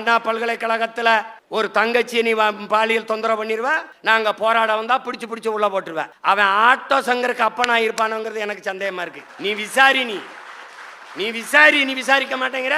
அண்ணா பல்கலைக்கழகத்தில் ஒரு தங்கச்சி நீ பாலியல் தொந்தரவு பண்ணிடுவ நாங்கள் போராட வந்தால் பிடிச்சி பிடிச்சி உள்ளே போட்டுருவேன் அவன் ஆட்டோ சங்கருக்கு அப்பனா இருப்பானுங்கிறது எனக்கு சந்தேகமாக இருக்குது நீ விசாரி நீ. நீ விசாரி நீ விசாரிக்க மாட்டேங்கிற.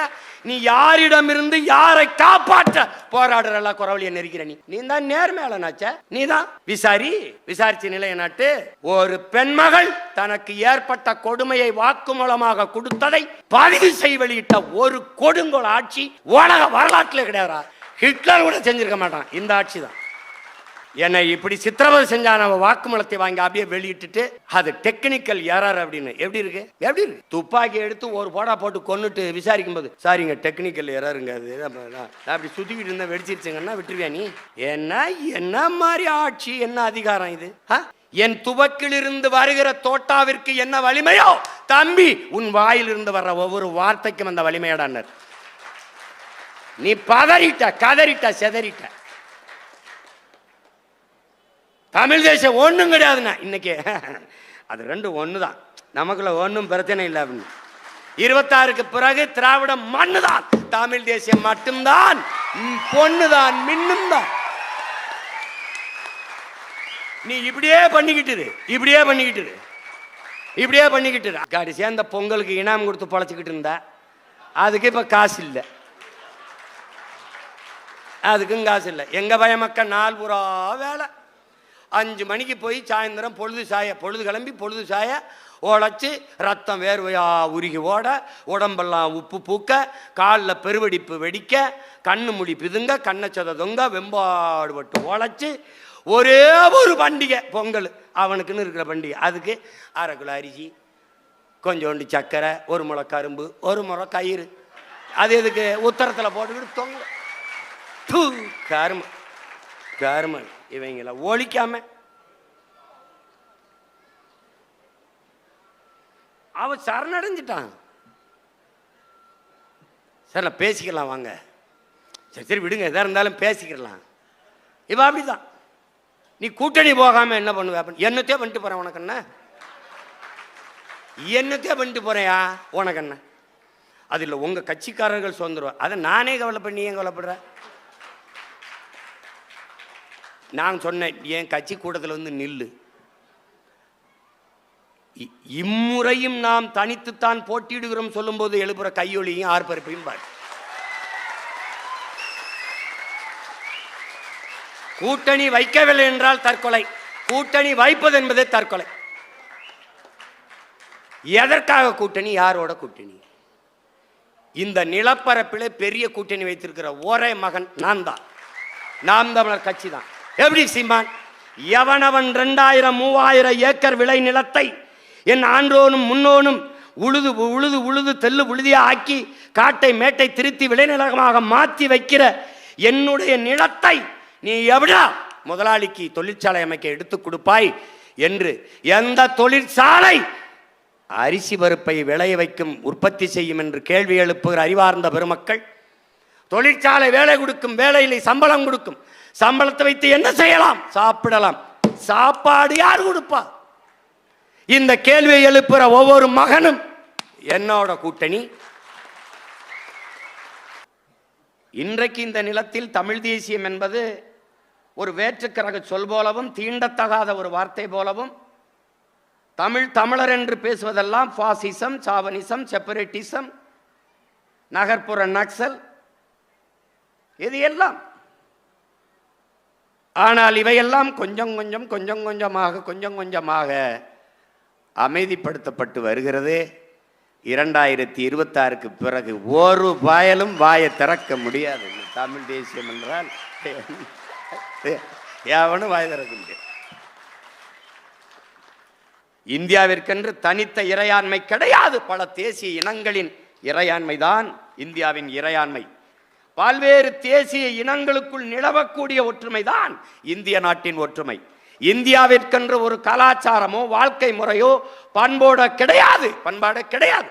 நீ யாரிடமிருந்து யாரை காப்பாற்ற போராடுறல குறவழிய நெருக்கிற நீ. நீ தான் நேர்மையாளனாச்ச. நீ தான் விசாரி விசாரிச்ச நிலைய நாட்டு. ஒரு பெண்மகள் தனக்கு ஏற்பட்ட கொடுமையை வாக்குமூலமாக கொடுத்ததை பதிவு செய் வெளியிட்ட ஒரு கொடுங்கோல் ஆட்சி உலக வரலாற்றுல கிடையாதா ஹிட்லர் கூட செஞ்சிருக்க மாட்டான். இந்த ஆட்சி தான். என்னை இப்படி சித்திரவதை செஞ்சான வாக்குமூலத்தை வாங்கி அப்படியே வெளியிட்டுட்டு அது டெக்னிக்கல் எரர் அப்படின்னு. எப்படி இருக்கு? எப்படி இருக்கு? துப்பாக்கி எடுத்து ஒரு போடா போட்டு கொன்னுட்டு விசாரிக்கும் போது சாரிங்க டெக்னிக்கல் எரருங்க அது. நான் அப்படி சுத்திக்கிட்டு இருந்தா வெடிச்சிருச்சுங்கன்னா விட்டுருவியா நீ? என்ன என்ன மாதிரி ஆட்சி? என்ன அதிகாரம் இது? என் துவக்கிலிருந்து வருகிற தோட்டாவிற்கு என்ன வலிமையோ? தம்பி உன் வாயிலிருந்து வர்ற ஒவ்வொரு வார்த்தைக்கும் அந்த வலிமையடான்னர். நீ பதறிட்ட கதறிட்ட செதறிட்ட. தமிழ் தேசம் ஒன்றும் கிடையாதுண்ணா இன்னைக்கு. அது ரெண்டும் ஒன்று தான் நமக்குள்ள ஒன்றும் பிரச்சனை இல்லை அப்படின்னு. இருபத்தாறுக்கு பிறகு திராவிடம் மண்ணு தான் தமிழ் தேசியம் மட்டும்தான். பொண்ணு தான் மின்னும் தான் நீ இப்படியே பண்ணிக்கிட்டு இப்படியே பண்ணிக்கிட்டு இப்படியே பண்ணிக்கிட்டு காடி சேர்ந்த பொங்கலுக்கு இனாம் கொடுத்து பொழைச்சிக்கிட்டு இருந்தா அதுக்கு இப்போ காசு இல்லை. அதுக்கும் காசு இல்லை. எங்கள் பயமக்க நாள் புறா வேலை. அஞ்சு மணிக்கு போய் சாயந்தரம் பொழுது சாய பொழுது கிளம்பி பொழுது சாய ஓடச்சு ரத்தம் வேர்வையாக உருகி ஓட உடம்பெல்லாம் உப்பு பூக்க காலில் பெருவெடிப்பு வெடிக்க கண்ணு முடி பிதுங்க கண்ணச்சத தொங்க வெம்பாடுபட்டு உழைச்சி ஒரே ஒரு பண்டிகை பொங்கல். அவனுக்குன்னு இருக்கிற பண்டிகை. அதுக்கு அரை கிலோ அரிசி கொஞ்சோண்டு சர்க்கரை ஒரு முளை கரும்பு ஒரு முறை கயிறு. அது எதுக்கு? உத்தரத்தில் போட்டுக்கிட்டு தொங்க. தூ கரும இவங்களை ஒழிக்காம. அவ சரணடைஞ்சிட்டான். சார் நான் பேசிக்கலாம் வாங்க. சரி சரி விடுங்க. எதா இருந்தாலும் பேசிக்கலாம். இவ அப்படிதான். நீ கூட்டணி போகாம என்ன பண்ணுவ? அப்ப என்னத்தையோ பண்ணிட்டு போறேன் உனக்கு என்ன என்னத்தையோ பண்ணிட்டு போறேயா உனக்கு என்ன அது இல்லை உங்க கட்சிக்காரர்கள் சுதந்திரம். அதை நானே கவலை நீ ஏன் கவலைப்படுறேன் நான் சொன்னேன் என் கட்சி கூட்டத்தில் வந்து நில்லு. இம்முறையும் நாம் தனித்துத்தான் போட்டியிடுகிறோம் சொல்லும்போது எழுப்புற கையொலியும் ஆர்ப்பரிப்பையும் பாரு. கூட்டணி வைக்கவில்லை என்றால் தற்கொலை. கூட்டணி வைப்பது என்பதே தற்கொலை. எதற்காக கூட்டணி? யாரோட கூட்டணி? இந்த நிலப்பரப்பில் பெரிய கூட்டணி வைத்திருக்கிற ஒரே மகன் நான் தான் நாம் தமிழர் கட்சி தான். எப்படி சீமான் எவனவன் ரெண்டாயிரம் மூவாயிரம் ஏக்கர் விளை நிலத்தை என் ஆண்டோனும் முன்னோனும் உழுது உழுது உழுது தெல்லு உழுதியா ஆக்கி காட்டை மேட்டை திருத்தி விளைநிலமாக மாற்றி வைக்கிற என்னுடைய நிலத்தை நீ எவிடா முதலாளிக்கு தொழிற்சாலை அமைக்க எடுத்து கொடுப்பாய் என்று எந்த தொழிற்சாலை அரிசி பருப்பை விளைய வைக்கும் உற்பத்தி செய்யும் என்று கேள்வி எழுப்புகிற அறிவார்ந்த பெருமக்கள் தொழிற்சாலை வேலை கொடுக்கும் வேலையிலே சம்பளம் கொடுக்கும். சம்பளத்தை வைத்து என்ன செய்யலாம்? சாப்பிடலாம். சாப்பாடு யார் கொடுப்பா? இந்த கேள்வியை எழுப்புற ஒவ்வொரு மகனும் என்னோட கூட்டணி. இன்றைக்கு இந்த நிலத்தில் தமிழ் தேசியம் என்பது ஒரு வேற்றுக்கரக சொல் போலவும் தீண்டத்தகாத ஒரு வார்த்தை போலவும் தமிழ் தமிழர் என்று பேசுவதெல்லாம் பாசிசம் சாவனிசம் செப்பரேட்டிசம் நகர்ப்புற நக்சல் இது எல்லாம் ஆனால் இவையெல்லாம் கொஞ்சம் கொஞ்சம் கொஞ்சம் கொஞ்சமாக கொஞ்சம் கொஞ்சமாக அமைதிப்படுத்தப்பட்டு வருகிறது. இரண்டாயிரத்தி இருபத்தாறுக்கு பிறகு ஒரு வாயலும் வாயை திறக்க முடியாது. தமிழ் தேசியம் என்றால் யாவனும் வாய் திறக்க முடியாது. இந்தியாவிற்கென்று தனித்த இறையாண்மை கிடையாது. பல தேசிய இனங்களின் இறையாண்மைதான் இந்தியாவின் இறையாண்மை. பல்வேறு தேசிய இனங்களுக்குள் நிலவக்கூடிய ஒற்றுமைதான் இந்திய நாட்டின் ஒற்றுமை. இந்தியாவிற்கென்று ஒரு கலாச்சாரமோ வாழ்க்கை முறையோ பண்போட கிடையாது. பண்பாடு கிடையாது.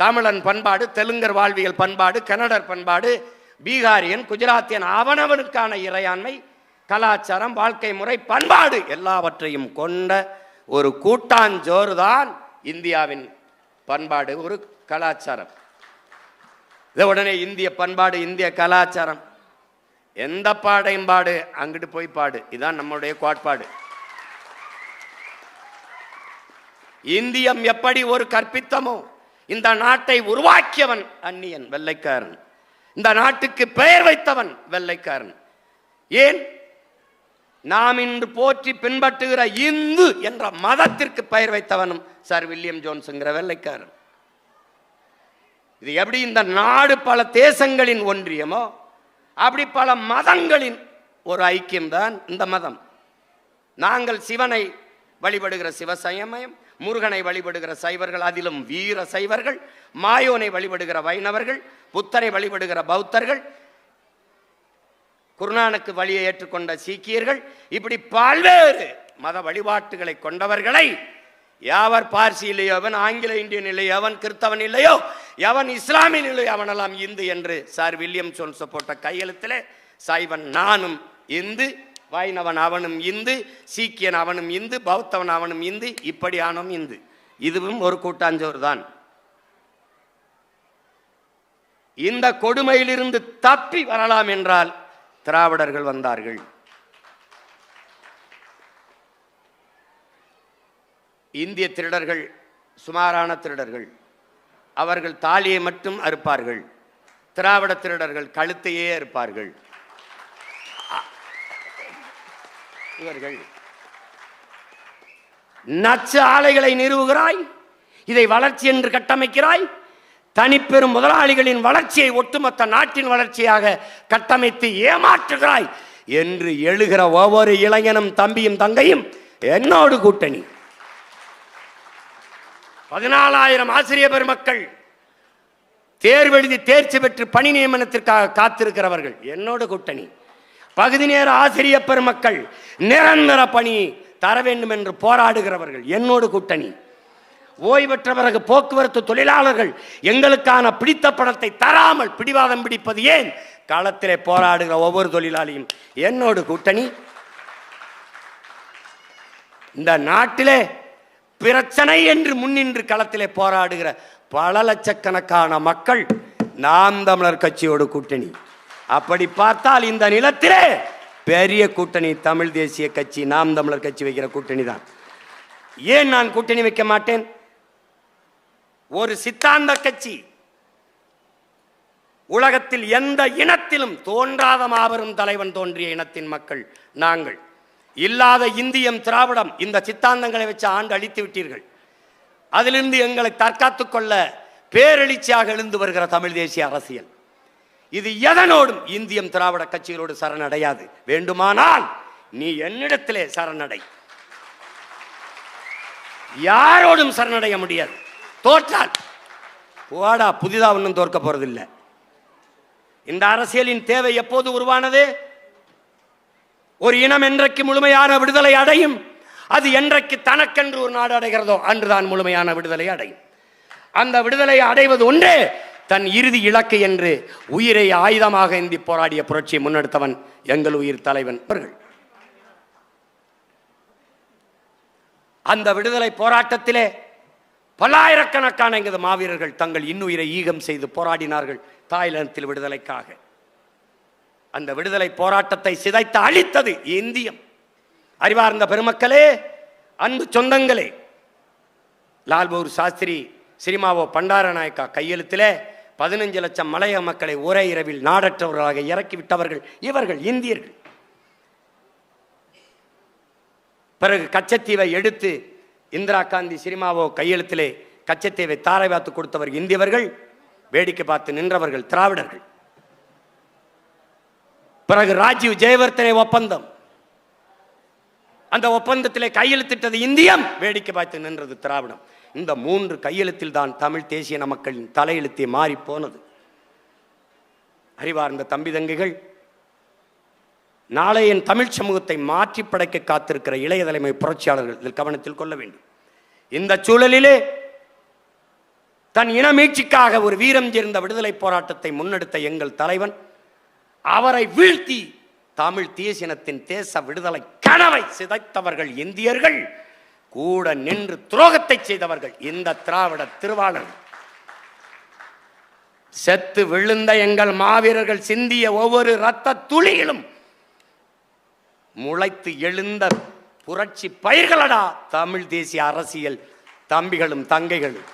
தமிழன் பண்பாடு தெலுங்கர் வாழ்வியல் பண்பாடு கன்னடர் பண்பாடு பீகாரியன் குஜராத்தியன் அவனவனுக்கான இறையாண்மை கலாச்சாரம் வாழ்க்கை முறை பண்பாடு எல்லாவற்றையும் கொண்ட ஒரு கூட்டாஞ்சோறு தான் இந்தியாவின் பண்பாடு ஒரு கலாச்சாரம். இதை உடனே இந்திய பண்பாடு இந்திய கலாச்சாரம். எந்த பாடையும் பாடு அங்கிட்டு போய் பாடு. இதான் நம்மளுடைய கோட்பாடு. இந்தியம் எப்படி ஒரு கற்பித்தமோ இந்த நாட்டை உருவாக்கியவன் அந்நியன் வெள்ளைக்காரன். இந்த நாட்டுக்கு பெயர் வைத்தவன் வெள்ளைக்காரன். ஏன்? நாம் இன்று போற்றி பின்பற்றுகிற இந்து என்ற மதத்திற்கு பெயர் வைத்தவனும் சார் வில்லியம் ஜோன்ஸுங்கிற வெள்ளைக்காரன். இது எப்படி இந்த நாடு பல தேசங்களின் ஒன்றியமோ அப்படி பல மதங்களின் ஒரு ஐக்கியம்தான் இந்த மதம். நாங்கள் சிவனை வழிபடுகிற சிவசயமயம் முருகனை வழிபடுகிற சைவர்கள் அதிலும் வீர சைவர்கள் மாயோனை வழிபடுகிற வைணவர்கள் புத்தரை வழிபடுகிற பௌத்தர்கள் குருநானுக்கு வழியை ஏற்றுக்கொண்ட சீக்கியர்கள் இப்படி பல்வேறு மத வழிபாட்டுகளை கொண்டவர்களை யாவர் பார்சி இல்லையோ அவன் ஆங்கில இந்தியன் இல்லையோ அவன் கிறித்தவன் இல்லையோ எவன் இஸ்லாமியன் இல்லையோ அவனெல்லாம் இந்து என்று சார் வில்லியம் சோன்ஸ் போட்ட கையெழுத்திலே சைவன் நானும் இந்து வைணவன் அவனும் இந்து சீக்கியன் அவனும் இந்து பௌத்தவன் அவனும் இந்து இப்படியானும் இந்து. இதுவும் ஒரு கூட்டாஞ்சோர் தான். இந்த கொடுமையிலிருந்து தப்பி வரலாம் என்றால் திராவிடர்கள் வந்தார்கள். இந்திய திருடர்கள் சுமாரான திருடர்கள். அவர்கள் தாலியை மட்டும் அறுப்பார்கள். திராவிட திருடர்கள் கழுத்தையே அறுப்பார்கள். இவர்கள் நச்சு ஆலைகளை நிறுவுகிறாய் இதை வளர்ச்சி என்று கட்டமைக்கிறாய் தனிப்பெரும் முதலாளிகளின் வளர்ச்சியை ஒட்டுமொத்த நாட்டின் வளர்ச்சியாக கட்டமைத்து ஏமாற்றுகிறாய் என்று எழுகிற ஒவ்வொரு இளைஞனும் தம்பியும் தங்கையும் என்னோடு கூட்டணி. பதினாலாயிரம் ஆசிரிய பெருமக்கள் தேர்வெழுதி தேர்ச்சி பெற்று பணி நியமனத்திற்காக காத்திருக்கிறவர்கள். என்னோடு கூட்டணி. பகுதி நேர ஆசிரிய பெருமக்கள் நிரந்தர பணி தர வேண்டும் என்று போராடுகிறவர்கள். என்னோடு கூட்டணி. ஓய்வற்ற பிறகு போக்குவரத்து தொழிலாளர்கள் எங்களுக்கான பிடித்த பணத்தை தராமல் பிடிவாதம் பிடிப்பது ஏன்? களத்திலே போராடுகிற ஒவ்வொரு தொழிலாளியும் என்னோடு கூட்டணி. இந்த நாட்டிலே பிரச்சனை என்று முன்னின்று களத்திலே போராடுகிற பல லட்சக்கணக்கான மக்கள் நாம் தமிழர் கட்சியோடு கூட்டணி. அப்படி பார்த்தால் இந்த நிலத்திலே பெரிய கூட்டணி தமிழ் தேசிய கட்சி நாம் தமிழர் கட்சி வைக்கிற கூட்டணி தான். ஏன் நான் கூட்டணி வைக்க மாட்டேன்? ஒரு சித்தாந்த கட்சி உலகத்தில் எந்த இனத்திலும் தோன்றாத மாபெரும் தலைவன் தோன்றிய இனத்தின் மக்கள் நாங்கள். இல்லாத இந்தியம் திராவிடம் இந்த சித்தாந்தங்களை வச்சு ஆண்டு அழித்து விட்டீர்கள். அதிலிருந்து எங்களை தற்காத்து கொள்ள பேரெழுச்சியாக எழுந்து வருகிற தமிழ் தேசிய அரசியல். இது எதனோடும் இந்தியம் திராவிட கட்சிகளோடு சரணடையாது. வேண்டுமானால் நீ என்னிடத்திலே சரணடை. யாரோடும் சரணடைய முடியாது. தோற்றால். போடா புதிதா ஒன்றும் தோற்க போறதில்லை. இந்த அரசியலின் தேவை எப்போது உருவானது? ஒரு இனம் என்றைக்கு முழுமையான விடுதலை அடையும் அது என்றைக்கு தனக்கென்று ஒரு நாடு அடைகிறதோ அன்றுதான் முழுமையான விடுதலை அடையும். அந்த விடுதலை அடைவது ஒன்றே தன் இறுதி இலக்கு என்று உயிரை ஆயுதமாக ஏந்தி போராடிய புரட்சியை முன்னெடுத்தவன் எங்கள் உயிர் தலைவன் அவர்கள். அந்த விடுதலை போராட்டத்திலே பல்லாயிரக்கணக்கான எங்களது மாவீரர்கள் தங்கள் இன்னுயிரை ஈகம் செய்து போராடினார்கள் தாய்லாந்தில் விடுதலைக்காக. அந்த விடுதலை போராட்டத்தை சிதைத்து அழித்தது இந்தியம். அறிவார்ந்த பெருமக்களே அன்பு சொந்தங்களே லால்பூர் சாஸ்திரி சினிமாவோ பண்டாரநாயக்கா கையெழுத்திலே பதினஞ்சு லட்சம் மலைய மக்களை ஒரே இரவில் நாடற்றவர்களாக இறக்கி விட்டவர்கள் இவர்கள் இந்தியர்கள். பிறகு கச்சத்தீவை எடுத்து இந்திரா காந்தி சினிமாவோ கையெழுத்திலே கச்சத்தீவை தாரை பார்த்து கொடுத்தவர் இந்தியவர்கள் வேடிக்கை பார்த்து நின்றவர்கள் திராவிடர்கள். பிறகு ராஜீவ் ஜெயவர்த்தனை ஒப்பந்தம். அந்த ஒப்பந்தத்திலே கையெழுத்திட்டது இந்தியம். வேடிக்கை பார்த்து நின்றது திராவிடம். இந்த மூன்று கையெழுத்தில் தான் தமிழ் தேசிய மக்களின் தலையெழுத்தே மாறி போனது. அறிவார்ந்த தம்பி தங்கைகள் நாளை என் தமிழ் சமூகத்தை மாற்றி படைக்க காத்திருக்கிற இளைய தலைமை புரட்சியாளர்கள் இதில் கவனத்தில் கொள்ள வேண்டும். இந்த சூழலிலே தன் இன மீட்சிக்காக ஒரு வீரம் சேர்ந்த விடுதலை போராட்டத்தை முன்னெடுத்த எங்கள் தலைவன் அவரை வீழ்த்தி தமிழ் தேசினத்தின் தேச விடுதலை கனவை சிதைத்தவர்கள் இந்தியர்கள் கூட நின்று துரோகத்தை செய்தவர்கள் இந்த திராவிட திருவாளர். செத்து விழுந்த எங்கள் மாவீரர்கள் சிந்திய ஒவ்வொரு இரத்த துளியிலும் முளைத்து எழுந்த புரட்சி பயிர்களடா தமிழ் தேசிய அரசியல் தம்பிகளும் தங்கைகளும்.